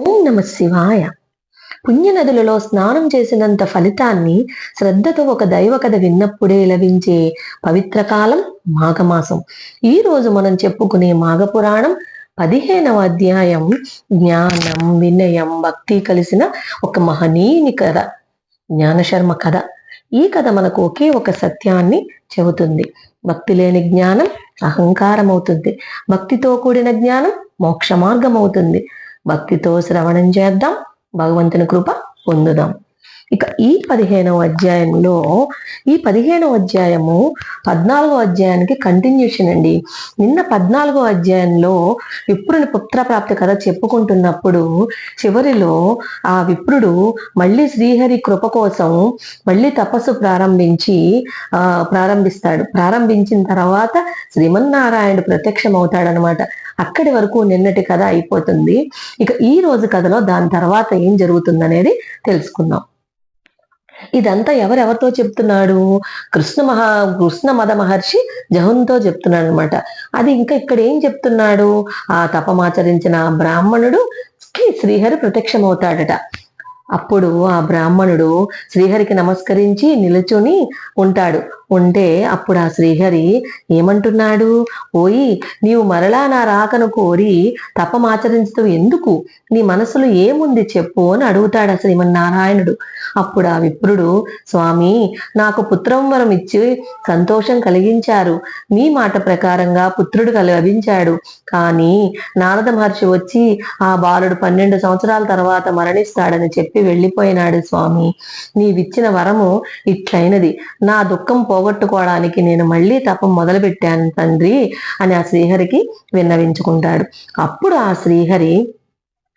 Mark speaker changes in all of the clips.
Speaker 1: ఓం నమ శివాయ. పుణ్యనదులలో స్నానం చేసినంత ఫలితాన్ని శ్రద్ధతో ఒక దైవ కథ విన్నప్పుడే లభించే పవిత్ర కాలం మాఘమాసం. ఈ రోజు మనం చెప్పుకునే మాఘపురాణం పదిహేనవ అధ్యాయం. జ్ఞానం వినయం భక్తి కలిసిన ఒక మహనీయుని కథ జ్ఞానశర్మ కథ. ఈ కథ మనకు ఒకే ఒక సత్యాన్ని చెబుతుంది. భక్తి లేని జ్ఞానం అహంకారం అవుతుంది భక్తితో కూడిన జ్ఞానం మోక్ష మార్గం అవుతుంది భక్తితో శ్రవణం చేద్దాం. భగవంతుని కృప పొందుదాం. ఇక ఈ పదిహేనవ అధ్యాయంలో ఈ పదిహేనవ అధ్యాయము పద్నాలుగో అధ్యాయానికి కంటిన్యూషన్ అండి. నిన్న పద్నాలుగో అధ్యాయంలో విప్రుని పుత్రప్రాప్తి కథ చెప్పుకుంటున్నప్పుడు చివరిలో ఆ విప్రుడు మళ్ళీ శ్రీహరి కృప కోసం మళ్ళీ తపస్సు ప్రారంభించి ఆ ప్రారంభిస్తాడు. ప్రారంభించిన తర్వాత శ్రీమన్నారాయణుడు ప్రత్యక్షం అవుతాడనమాట అక్కడి వరకు నిన్నటి కథ అయిపోతుంది. ఇక ఈ రోజు కథలో దాని తర్వాత ఏం జరుగుతుందనేది తెలుసుకుందాం. ఇదంతా ఎవరెవరితో చెప్తున్నాడు? కృష్ణ మహా కృష్ణ మద మహర్షి జహంతో చెప్తున్నాడు అనమాట అది ఇంకా ఇక్కడ ఏం చెప్తున్నాడు? ఆ తపమాచరించిన బ్రాహ్మణుడు కి శ్రీహరి ప్రత్యక్షమవుతాడట. అప్పుడు ఆ బ్రాహ్మణుడు శ్రీహరికి నమస్కరించి నిలుచుని ఉంటాడు. ఉంటే అప్పుడు ఆ శ్రీహరి ఏమంటున్నాడు? ఓయి నీవు మరలా నా రాకను కోరి తపమాచరించడం ఎందుకు? నీ మనసులో ఏముంది చెప్పు అని అడుగుతాడు ఆ శ్రీమన్నారాయణుడు. అప్పుడు ఆ విప్రుడు స్వామి నాకు పుత్రం వరం ఇచ్చి సంతోషం కలిగించారు. మీ మాట ప్రకారంగా పుత్రుడు లభించాడు. కానీ నారద మహర్షి వచ్చి ఆ బాలుడు పన్నెండు సంవత్సరాల తర్వాత మరణిస్తాడని చెప్పి వెళ్ళిపోయినాడు స్వామి. నీవిచ్చిన వరము ఇట్లయినది. నా దుఃఖం పో పోగొట్టుకోవడానికి నేను మళ్ళీ తపం మొదలుపెట్టాను తండ్రి అని ఆ శ్రీహరికి విన్నవించుకుంటాడు. అప్పుడు ఆ శ్రీహరి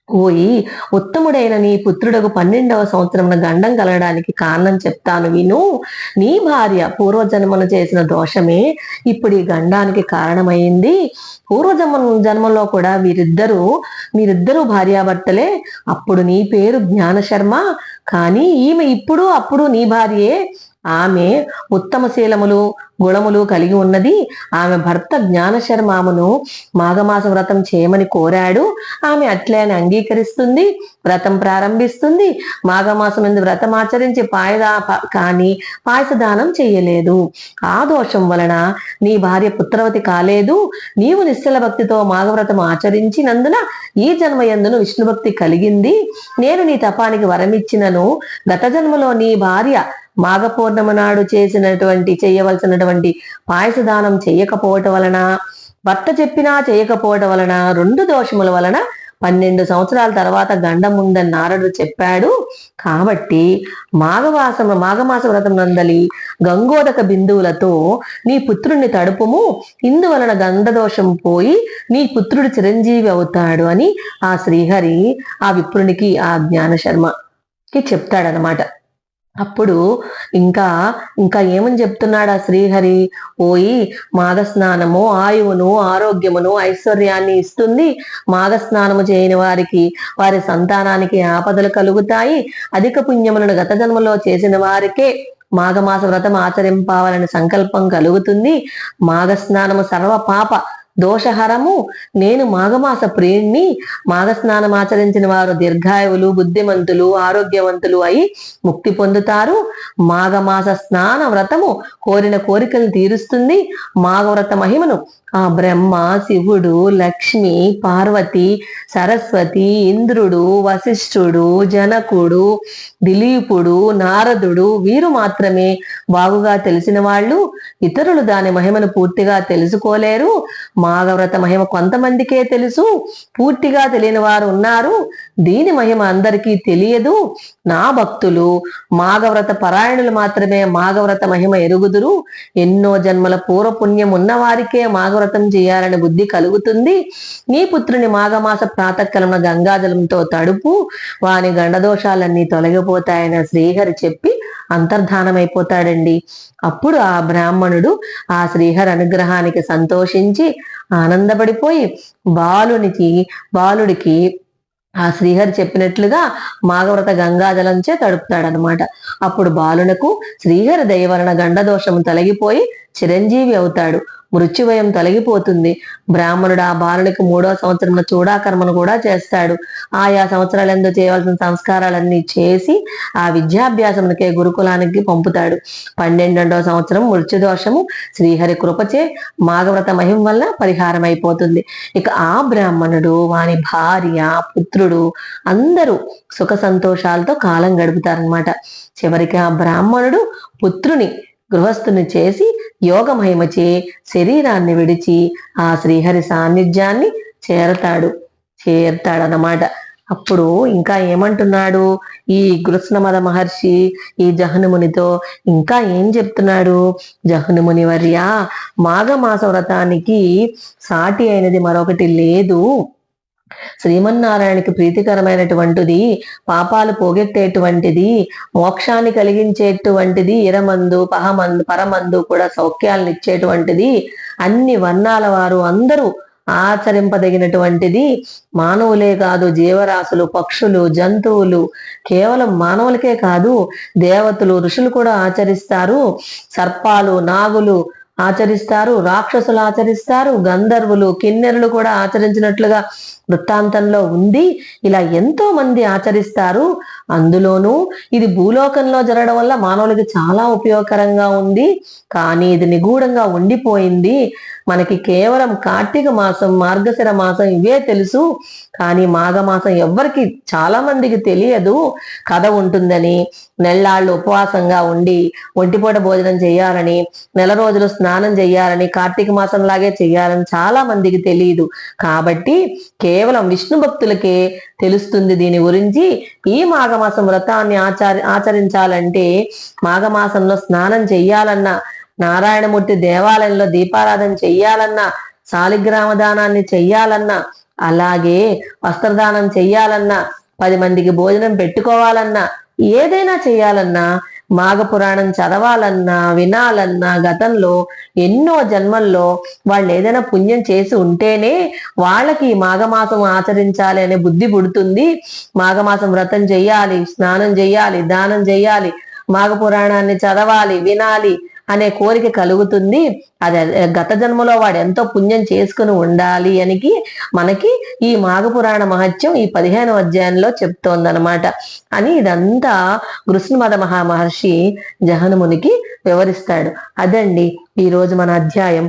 Speaker 1: పోయి ఉత్తముడైన నీ పుత్రుడకు పన్నెండవ సంవత్సరమున గండం కలగడానికి కారణం చెప్తాను విను. నీ భార్య పూర్వజన్మను చేసిన దోషమే ఇప్పుడు ఈ గండానికి కారణమైంది. పూర్వజన్మ జన్మలో కూడా వీరిద్దరూ మీరిద్దరూ భార్యాభర్తలే. అప్పుడు నీ పేరు జ్ఞానశర్మ కానీ ఈమె ఇప్పుడు అప్పుడు నీ భార్యే. ఆమె ఉత్తమ శీలములు గుణములు కలిగి ఉన్నది. ఆమె భర్త జ్ఞానశర్మామును మాఘమాస వ్రతం చేయమని కోరాడు. ఆమె అట్లే అని అంగీకరిస్తుంది వ్రతం ప్రారంభిస్తుంది. మాఘమాసం ఎందు వ్రతం ఆచరించి పాయదా కానీ పాయసదానం చేయలేదు. ఆ దోషం వలన నీ భార్య పుత్రవతి కాలేదు. నీవు నిశ్చల భక్తితో మాఘవ్రతం ఆచరించినందున ఈ జన్మ విష్ణుభక్తి కలిగింది. నేను నీ తపానికి వరమిచ్చినను గత జన్మలో నీ భార్య మాఘపూర్ణమ నాడు చేసినటువంటి చేయవలసినటువంటి పాయసదానం చేయకపోవటం వలన భర్త చెప్పినా చేయకపోవటం వలన రెండు దోషముల వలన పన్నెండు సంవత్సరాల తర్వాత గండం ఉందని నారదుడు చెప్పాడు. కాబట్టి మాఘవాసం మాఘమాస వ్రతం నందలి గంగోదక బిందువులతో నీ పుత్రుణ్ణి తడుపుము. ఇందువలన గంధదోషం పోయి నీ పుత్రుడు చిరంజీవి అవుతాడు అని ఆ శ్రీహరి ఆ విప్రునికి ఆ జ్ఞాన కి చెప్తాడనమాట. అప్పుడు ఇంకా ఇంకా ఏమని చెప్తున్నాడు ఆ శ్రీహరి? పోయి మాఘస్నానము ఆయువును ఆరోగ్యమును ఐశ్వర్యాన్ని ఇస్తుంది. మాఘస్నానము చేయని వారికి వారి సంతానానికి ఆపదలు కలుగుతాయి. అధిక పుణ్యములను గత జన్మలో చేసిన వారికే మాఘమాస వ్రతం ఆచరింపాలని సంకల్పం కలుగుతుంది. మాఘస్నానము సర్వ పాప దోషహరము. నేను మాఘమాస ప్రియుణ్ణి మాఘస్నానం ఆచరించిన వారు దీర్ఘాయువులు బుద్ధిమంతులు ఆరోగ్యవంతులు అయి ముక్తి పొందుతారు. మాఘమాస స్నాన వ్రతము కోరిన కోరికలు తీరుస్తుంది. మాఘవ్రత మహిమను ఆ బ్రహ్మ శివుడు లక్ష్మి పార్వతి సరస్వతి ఇంద్రుడు వశిష్ఠుడు జనకుడు దిలీపుడు నారదుడు వీరు మాత్రమే బాగుగా తెలిసిన వాళ్ళు. ఇతరులు దాని మహిమను పూర్తిగా తెలుసుకోలేరు. మాఘవ్రత మహిమ కొంతమందికే తెలుసు. పూర్తిగా తెలియని వారు ఉన్నారు. దీని మహిమ అందరికీ తెలియదు. నా భక్తులు మాఘవ్రత పరాయణులు మాత్రమే మాఘవ్రత మహిమ ఎరుగుదురు. ఎన్నో జన్మల పూర్వపుణ్యం ఉన్నవారికే మాఘవ్రతం చేయాలని బుద్ధి కలుగుతుంది. నీ పుత్రుని మాఘమాస ప్రాతకాలంలో గంగాజలంతో తడుపు వాని గండదోషాలన్నీ తొలగిపోతాయని శ్రీహరి చెప్పి అంతర్ధానమైపోతాడండి. అప్పుడు ఆ బ్రాహ్మణుడు ఆ శ్రీహరి అనుగ్రహానికి సంతోషించి ఆనందపడిపోయి బాలునికి బాలుడికి ఆ శ్రీహరి చెప్పినట్లుగా మాఘవ్రత గంగాజలంచే తడుపుతాడనమాట అప్పుడు బాలునకు శ్రీహరి దయ వలన గండదోషము తొలగిపోయి చిరంజీవి అవుతాడు. మృత్యువయం తొలగిపోతుంది. బ్రాహ్మణుడు ఆ బాలుడికి మూడో సంవత్సరంలో చూడాకర్మను కూడా చేస్తాడు. ఆయా సంవత్సరాలందు చేయవలసిన సంస్కారాలన్నీ చేసి ఆ విద్యాభ్యాసమునకే గురుకులానికి పంపుతాడు. పన్నెండో సంవత్సరం మృత్యుదోషము. శ్రీహరి కృపచే మాఘవ్రత మహిమ వల్ల పరిహారం అయిపోతుంది ఇక ఆ బ్రాహ్మణుడు వాని భార్య పుత్రుడు అందరూ సుఖ సంతోషాలతో కాలం గడుపుతారనమాట చివరికి ఆ బ్రాహ్మణుడు పుత్రుని గృహస్థుని చేసి యోగ మహిమచే శరీరాన్ని విడిచి ఆ శ్రీహరి సాన్నిధ్యాన్ని చేరతాడు. చేరతాడనమాట అప్పుడు ఇంకా ఏమంటున్నాడు? ఈ కృష్ణమద మహర్షి ఈ జహనుమునితో ఇంకా ఏం చెప్తున్నాడు? జహనుముని వర్య మాఘమాస వ్రతానికి సాటి అయినది మరొకటి లేదు. శ్రీమన్నారాయణకి ప్రీతికరమైనటువంటిది పాపాలు పోగొట్టేటువంటిది మోక్షాన్ని కలిగించేటువంటిది ఇరమందు పహమందు పరమందు కూడా సౌఖ్యాలను ఇచ్చేటువంటిది అన్ని వర్ణాల వారు అందరూ ఆచరింపదగినటువంటిది. మానవులే కాదు జీవరాశులు పక్షులు జంతువులు కేవలం మానవులకే కాదు దేవతలు ఋషులు కూడా ఆచరిస్తారు. సర్పాలు నాగులు ఆచరిస్తారు రాక్షసులు ఆచరిస్తారు గంధర్వులు కిన్నెరులు కూడా ఆచరించినట్లుగా వృత్తాంతంలో ఉంది. ఇలా ఎంతో మంది ఆచరిస్తారు. అందులోనూ ఇది భూలోకంలో జరగడం వల్ల మానవులకి చాలా ఉపయోగకరంగా ఉంది. కానీ ఇది నిగూఢంగా ఉండిపోయింది. మనకి కేవలం కార్తీక మాసం మార్గశిర మాసం ఇవే తెలుసు. కానీ మాఘమాసం ఎవ్వరికి చాలా మందికి తెలియదు. కథ ఉంటుందని నెల్లాళ్ళు ఉపవాసంగా ఉండి ఒంటిపూట భోజనం చేయాలని నెల రోజులు స్నానం చేయాలని కార్తీక మాసం లాగే చేయాలని చాలా మందికి తెలియదు కాబట్టి కేవలం విష్ణు భక్తులకే తెలుస్తుంది దీని గురించి. ఈ మాఘమాసం వ్రతాన్ని ఆచారి ఆచరించాలంటే మాఘమాసంలో స్నానం చేయాలన్న నారాయణమూర్తి దేవాలయంలో దీపారాధన చెయ్యాలన్నా శాలిగ్రామ దానాన్ని చెయ్యాలన్నా అలాగే వస్త్రదానం చెయ్యాలన్నా పది మందికి భోజనం పెట్టుకోవాలన్నా ఏదైనా చేయాలన్నా మాఘ పురాణం చదవాలన్నా వినాలన్నా గతంలో ఎన్నో జన్మల్లో వాళ్ళు ఏదైనా పుణ్యం చేసి ఉంటేనే వాళ్ళకి మాఘమాసం ఆచరించాలి అనే బుద్ధి పుడుతుంది. మాఘమాసం వ్రతం చెయ్యాలి స్నానం చెయ్యాలి దానం చెయ్యాలి మాఘ పురాణాన్ని చదవాలి వినాలి అనే కోరిక కలుగుతుంది. అది గత జన్మలో వాడు ఎంతో పుణ్యం చేసుకుని ఉండాలి అనికి మనకి ఈ మాఘపురాణ మహత్యం ఈ పదిహేను అధ్యాయంలో చెప్తోందనమాట అని ఇదంతా కృష్ణమద మహామహర్షి జహనుమునికి వివరిస్తాడు. అదండి ఈరోజు మన అధ్యాయం.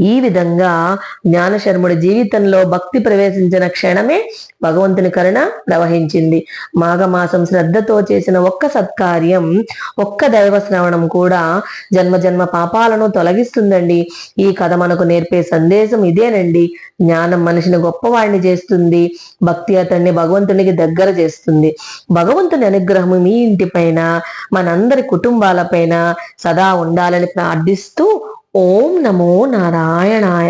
Speaker 1: ఈ విధంగా జ్ఞానశర్ముడి జీవితంలో భక్తి ప్రవేశించిన క్షణమే భగవంతుని కరుణ ప్రవహించింది. మాఘమాసం శ్రద్ధతో చేసిన ఒక్క సత్కార్యం ఒక్క దైవ శ్రవణం కూడా జన్మ జన్మ పాపాలను తొలగిస్తుందండి. ఈ కథ మనకు నేర్పే సందేశం ఇదేనండి. జ్ఞానం మనిషిని గొప్పవాడిని చేస్తుంది. భక్తి అతన్ని భగవంతునికి దగ్గర చేస్తుంది. భగవంతుని అనుగ్రహం మీ ఇంటిపైన మనందరి కుటుంబాలపైన సదా ఉండాలని ప్రార్థిస్తూ ఓం నమో నారాయణాయ